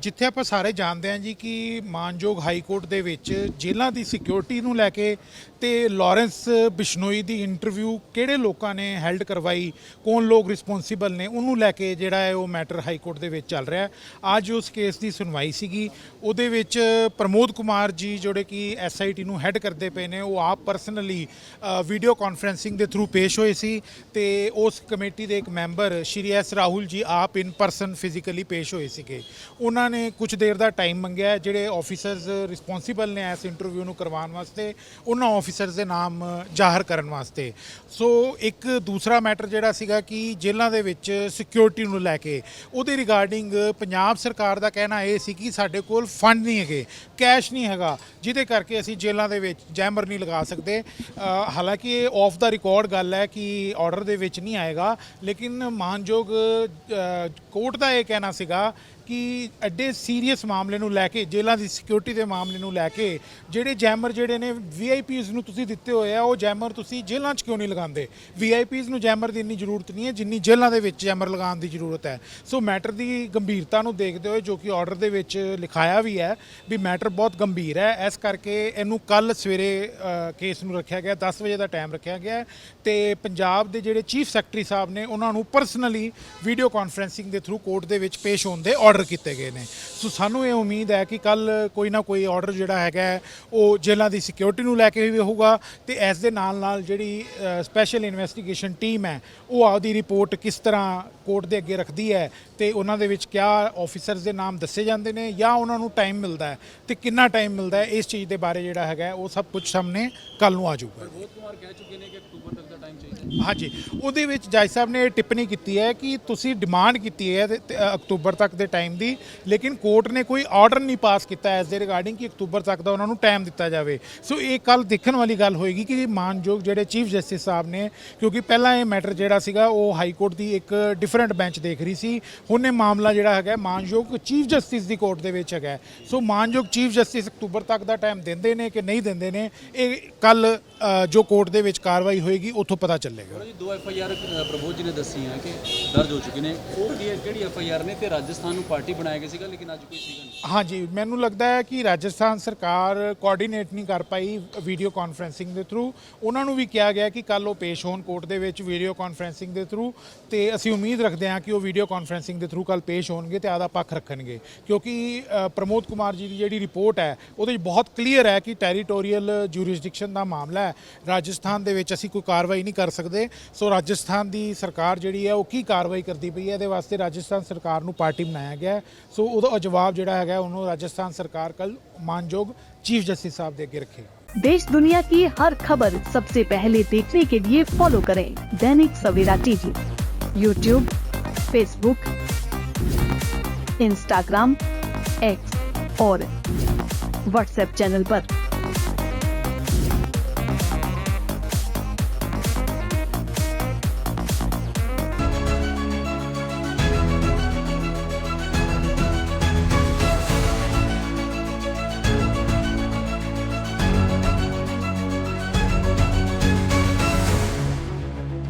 ਜਿੱਥੇ ਆਪਾਂ ਸਾਰੇ ਜਾਣਦੇ ਹਾਂ ਜੀ ਕਿ ਮਾਨਯੋਗ ਹਾਈ ਕੋਰਟ ਦੇ ਵਿੱਚ ਜੇਲ੍ਹਾਂ ਦੀ ਸਿਕਿਉਰਿਟੀ ਨੂੰ ਲੈ ਕੇ ਤੇ ਲਾਰੈਂਸ ਬਿਸ਼ਨੋਈ ਦੀ ਇੰਟਰਵਿਊ ਕਿਹੜੇ ਲੋਕਾਂ ਨੇ ਹੈਲਡ ਕਰਵਾਈ, ਕੌਣ ਲੋਕ ਰਿਸਪੌਂਸੀਬਲ ਨੇ, ਉਹਨੂੰ ਲੈ ਕੇ ਜਿਹੜਾ ਹੈ ਉਹ ਮੈਟਰ ਹਾਈ ਕੋਰਟ ਦੇ ਵਿੱਚ ਚੱਲ ਰਿਹਾ ਅੱਜ ਉਸ ਕੇਸ ਦੀ ਸੁਣਵਾਈ ਸੀਗੀ। ਉਹਦੇ ਵਿੱਚ ਪ੍ਰਮੋਦ ਕੁਮਾਰ ਜੀ ਜਿਹੜੇ ਕਿ ਐਸਆਈਟੀ ਨੂੰ ਹੈਡ ਕਰਦੇ ਪਏ ਨੇ, ਉਹ ਆਪ ਪਰਸਨਲੀ ਵੀਡੀਓ ਕਾਨਫਰੈਂਸਿੰਗ ਦੇ ਥਰੂ ਪੇਸ਼ ਹੋਏ ਸੀ ਤੇ ਉਸ ਕਮੇਟੀ ਦੇ ਇੱਕ ਮੈਂਬਰ ਸ਼੍ਰੀ ਐਸ ਰਾਹੁਲ ਜੀ ਆਪ ਇਨ ਪਰਸਨ ਫਿਜ਼ੀਕਲੀ ਪੇਸ਼ ਹੋਏ ਸੀਗੇ। ਉਹਨਾਂ ਨੇ ਕੁਝ ਦੇਰ ਦਾ ਟਾਈਮ ਮੰਗਿਆ ਜਿਹੜੇ ਆਫੀਸਰਸ ਰਿਸਪੌਂਸੀਬਲ ਨੇ ਇਸ ਇੰਟਰਵਿਊ ਨੂੰ ਕਰਵਾਉਣ ਵਾਸਤੇ, ਉਹਨਾਂ ਆਫੀਸਰਸ ਦੇ ਨਾਮ ਜ਼ਾਹਰ ਕਰਨ ਵਾਸਤੇ। ਸੋ ਇੱਕ ਦੂਸਰਾ ਮੈਟਰ ਜਿਹੜਾ ਸੀਗਾ ਕਿ ਜੇਲ੍ਹਾਂ ਦੇ ਵਿੱਚ ਸਿਕਿਉਰਿਟੀ ਨੂੰ ਲੈ ਕੇ, ਉਹਦੇ ਰਿਗਾਰਡਿੰਗ ਪੰਜਾਬ ਸਰਕਾਰ ਦਾ ਕਹਿਣਾ ਇਹ ਸੀ ਕਿ ਸਾਡੇ ਕੋਲ ਫੰਡ ਨਹੀਂ ਹੈਗੇ ਕੈਸ਼ ਨਹੀਂ ਹੈਗਾ, ਜਿਹਦੇ ਕਰਕੇ ਅਸੀਂ ਜੇਲ੍ਹਾਂ ਦੇ ਵਿੱਚ ਜੈਮਰ ਨਹੀਂ ਲਗਾ ਸਕਦੇ। ਹਾਲਾਂਕਿ ਇਹ ਆਫ ਦਾ ਰਿਕਾਰਡ ਗੱਲ ਹੈ ਕਿ ਆਰਡਰ ਦੇ ਵਿੱਚ ਨਹੀਂ ਆਏਗਾ, ਲੇਕਿਨ ਮਾਨਯੋਗ ਕੋਰਟ ਦਾ ਇਹ ਕਹਿਣਾ ਸੀਗਾ ਕਿ ਐਡੇ ਸੀਰੀਅਸ ਮਾਮਲੇ ਨੂੰ ਲੈ ਕੇ, ਜੇਲ੍ਹਾਂ ਦੀ ਸਿਕਿਉਰਿਟੀ ਦੇ ਮਾਮਲੇ ਨੂੰ ਲੈ ਕੇ, ਜਿਹੜੇ ਜੈਮਰ ਜਿਹੜੇ ਨੇ ਵੀਆਈਪੀਜ਼ ਨੂੰ ਤੁਸੀਂ ਦਿੱਤੇ ਹੋਏ ਆ, ਉਹ ਜੈਮਰ ਤੁਸੀਂ ਜੇਲ੍ਹਾਂ 'ਚ ਕਿਉਂ ਨਹੀਂ ਲਗਾਉਂਦੇ? ਵੀਆਈਪੀਜ਼ ਨੂੰ ਜੈਮਰ ਦੀ ਇੰਨੀ ਜ਼ਰੂਰਤ ਨਹੀਂ ਹੈ, ਜਿੰਨੀ ਜੇਲ੍ਹਾਂ ਦੇ ਵਿੱਚ ਜੈਮਰ ਲਗਾਉਣ ਦੀ ਜ਼ਰੂਰਤ ਹੈ। ਸੋ ਮੈਟਰ ਦੀ ਗੰਭੀਰਤਾ ਨੂੰ ਦੇਖਦੇ ਹੋਏ, ਜੋ ਕਿ ਆਰਡਰ ਦੇ ਵਿੱਚ ਲਿਖਾਇਆ ਵੀ ਹੈ, ਵੀ ਮੈਟਰ ਬਹੁਤ ਗੰਭੀਰ ਹੈ। ਇਸ ਕਰਕੇ ਇਹਨੂੰ ਕੱਲ ਸਵੇਰੇ ਕੇਸ ਨੂੰ ਰੱਖਿਆ ਗਿਆ 10 ਵਜੇ ਦਾ ਟਾਈਮ ਰੱਖਿਆ ਗਿਆ ਹੈ। ਤੇ ਪੰਜਾਬ ਦੇ ਜਿਹੜੇ ਚੀਫ ਸੈਕਟਰੀ ਸਾਹਿਬ ਨੇ, ਉਹਨਾਂ ਨੂੰ ਪਰਸਨਲੀ ਵੀਡੀਓ ਕਾਨਫਰੈਂਸਿੰਗ ਦੇ ਥਰੂ ਕੋਰਟ ਦੇ ਵਿੱਚ ਪੇਸ਼ ਹੋਣ ਦੇ ਆਰਡਰ ਕੀਤੇ ਗਏ ਨੇ। ਸੋ ਸਾਨੂੰ ਇਹ ਉਮੀਦ ਹੈ ਕਿ ਕੱਲ ਕੋਈ ਨਾ ਕੋਈ ਆਰਡਰ ਜਿਹੜਾ ਹੈਗਾ ਉਹ ਜੇਲ੍ਹਾਂ ਦੀ ਸਿਕਿਉਰਿਟੀ ਨੂੰ ਲੈ ਕੇ ਵੀ ਹੋਊਗਾ ਤੇ ਇਸ ਦੇ ਨਾਲ ਨਾਲ ਜਿਹੜੀ ਸਪੈਸ਼ਲ ਇਨਵੈਸਟੀਗੇਸ਼ਨ ਟੀਮ ਹੈ ਉਹ ਆਪਦੀ ਰਿਪੋਰਟ ਕਿਸ ਤਰ੍ਹਾਂ ਕੋਰਟ ਦੇ ਅੱਗੇ ਰੱਖਦੀ ਹੈ ਤੇ ਉਹਨਾਂ ਦੇ ਵਿੱਚ ਕਿਆ ਆਫੀਸਰਸ ਦੇ ਨਾਮ ਦੱਸੇ ਜਾਂਦੇ ਨੇ ਜਾਂ ਉਹਨਾਂ ਨੂੰ ਟਾਈਮ ਮਿਲਦਾ ਹੈ ਤੇ ਕਿੰਨਾ ਟਾਈਮ ਮਿਲਦਾ ਹੈ ਇਸ ਚੀਜ਼ ਦੇ ਬਾਰੇ ਜਿਹੜਾ ਹੈਗਾ ਉਹ ਸਭ ਕੁਝ ਸਾਹਮਣੇ ਕੱਲ ਨੂੰ ਆ ਜਾਊਗਾ। ਪ੍ਰਬੋਧ ਕੁਮਾਰ ਕਹਿ ਚੁੱਕੇ ਨੇ ਕਿ ਅਕਤੂਬਰ ਤੱਕ ਦਾ ਟਾਈਮ ਚਾਹੀਦਾ। ਹਾਂਜੀ ਉਹਦੇ ਵਿੱਚ ਜੱਜ ਸਾਹਿਬ ਨੇ ਇਹ ਟਿੱਪਣੀ ਕੀਤੀ ਹੈ ਕਿ ਤੁਸੀਂ ਡਿਮਾਂਡ ਕੀਤੀ ਹੈ ਅਕਤੂਬਰ ਤੱਕ ਦੇ ਟਾਈਮ ਦੀ, ਲੇਕਿਨ ਕੋਰਟ ਨੇ ਕੋਈ ਆਰਡਰ ਨਹੀਂ ਪਾਸ ਕੀਤਾ ਐਸ ਦੇ ਰਿਗਾਰਡਿੰਗ ਕਿ ਅਕਤੂਬਰ ਤੱਕ ਦਾ ਉਹਨਾਂ ਨੂੰ ਟਾਈਮ ਦਿੱਤਾ ਜਾਵੇ। ਸੋ ਇਹ ਕੱਲ ਦੇਖਣ ਵਾਲੀ ਗੱਲ ਹੋਏਗੀ ਕਿ ਮਾਨਯੋਗ ਜਿਹੜੇ ਚੀਫ ਜਸਟਿਸ ਸਾਹਿਬ ਨੇ, ਕਿਉਂਕਿ ਪਹਿਲਾਂ ਇਹ ਮੈਟਰ ਜਿਹੜਾ ਸੀਗਾ, ਉਹ ਹਾਈ ਕੋਰਟ ਦੀ ਇੱਕ ਡਿਫਰੈਂਟ ਬੈਂਚ ਦੇਖ ਰਹੀ ਸੀ। ਹੁਣ ਇਹ ਮਾਮਲਾ ਜਿਹੜਾ ਹੈਗਾ, ਮਾਨਯੋਗ ਚੀਫ ਜਸਟਿਸ ਦੀ ਕੋਰਟ ਦੇ ਵਿੱਚ ਹੈਗਾ ਸੋ ਮਾਨਯੋਗ ਚੀਫ ਜਸਟਿਸ ਅਕਤੂਬਰ ਤੱਕ ਦਾ ਟਾਈਮ ਦਿੰਦੇ ਨੇ ਕਿ ਨਹੀਂ ਦਿੰਦੇ ਨੇ, ਇਹ ਕੱਲ ਜੋ ਕੋਰਟ ਦੇ ਵਿੱਚ ਕਾਰਵਾਈ ਹੋਏਗੀ, ਉੱਥੋਂ ਪਤਾ ਚੱਲੇਗਾ। ਜੀ, ਦੋ ਐਫ ਆਈ ਆਰ ਪ੍ਰਬੋਧ ਜੀ ਨੇ ਦੱਸੀਆਂ ਕਿ ਦਰਜ ਹੋ ਚੁੱਕੇ ਨੇ। ਉਹ ਕਿਹੜੀ ਐਫ ਆਈ ਆਰ ਨੇ ਤੇ ਰਾਜਸਥਾਨ ਨੂੰ ਪਾਰਟੀ ਬਣਾਇਆ ਗਿਆ ਸੀਗਾ, ਲੇਕਿਨ ਅੱਜ ਕੋਈ ਸੀਗਾ ਨਹੀਂ। ਹਾਂਜੀ, ਮੈਨੂੰ ਲੱਗਦਾ ਹੈ ਕਿ ਰਾਜਸਥਾਨ ਸਰਕਾਰ ਕੋਆਰਡੀਨੇਟ ਨਹੀਂ ਕਰ ਪਾਈ ਵੀਡੀਓ ਕਾਨਫਰੈਂਸਿੰਗ ਦੇ ਥਰੂ ਉਹਨਾਂ ਨੂੰ ਵੀ ਕਿਹਾ ਗਿਆ ਕਿ ਕੱਲ ਉਹ ਪੇਸ਼ ਹੋਣ ਕੋਰਟ ਦੇ ਵਿੱਚ ਵੀਡੀਓ ਕਾਨਫਰੈਂਸਿੰਗ ਦੇ ਥਰੂ ਤੇ ਅਸੀਂ ਉਮੀਦ ਰੱਖਦੇ ਹਾਂ ਕਿ ਉਹ ਵੀਡੀਓ ਕਾਨਫਰੈਂਸਿੰਗ ਦੇ ਥਰੂ ਕੱਲ ਪੇਸ਼ ਹੋਣਗੇ ਤੇ ਆਦਾ ਪੱਖ ਰੱਖਣਗੇ। ਕਿਉਂਕਿ ਪ੍ਰਮੋਦ ਕੁਮਾਰ ਜੀ ਦੀ ਜਿਹੜੀ ਰਿਪੋਰਟ ਹੈ, ਉਹਦੇ ਵਿੱਚ ਬਹੁਤ ਕਲੀਅਰ ਹੈ ਕਿ ਟੈਰੀਟੋਰੀਅਲ ਜੂਰਿਸਡਿਕਸ਼ਨ ਦਾ ਮਾਮਲਾ ਹੈ। ਰਾਜਸਥਾਨ ਦੇ ਵਿੱਚ ਅਸੀਂ ਕੋਈ ਕਾਰਵਾਈ ਨਹੀਂ ਕਰ ਸਕਦੇ। ਸੋ ਰਾਜਸਥਾਨ ਦੀ ਸਰਕਾਰ ਜਿਹੜੀ ਹੈ, ਉਹ ਕੀ ਕਾਰਵਾਈ ਕਰਦੀ ਪਈ ਹੈ, ਇਹਦੇ ਵਾਸਤੇ ਰਾਜਸਥਾਨ ਸਰਕਾਰ ਨੂੰ ਪਾਰਟੀ ਬਣਾਇਆ ਗਿਆ। ਹੈ। ਸੋ ਉਹਦਾ ਜਵਾਬ ਜਿਹੜਾ ਹੈਗਾ ਉਹਨੂੰ ਰਾਜਸਥਾਨ ਸਰਕਾਰ ਕੱਲ ਮਾਨਯੋਗ ਚੀਫ ਜਸਟਿਸ ਸਾਹਿਬ ਦੇ ਅੱਗੇ ਰੱਖੇਗੀ देश दुनिया की हर खबर सबसे पहले देखने के लिए फॉलो करें Dainik Savera TV YouTube Facebook Instagram X और व्हाट्सएप चैनल पर।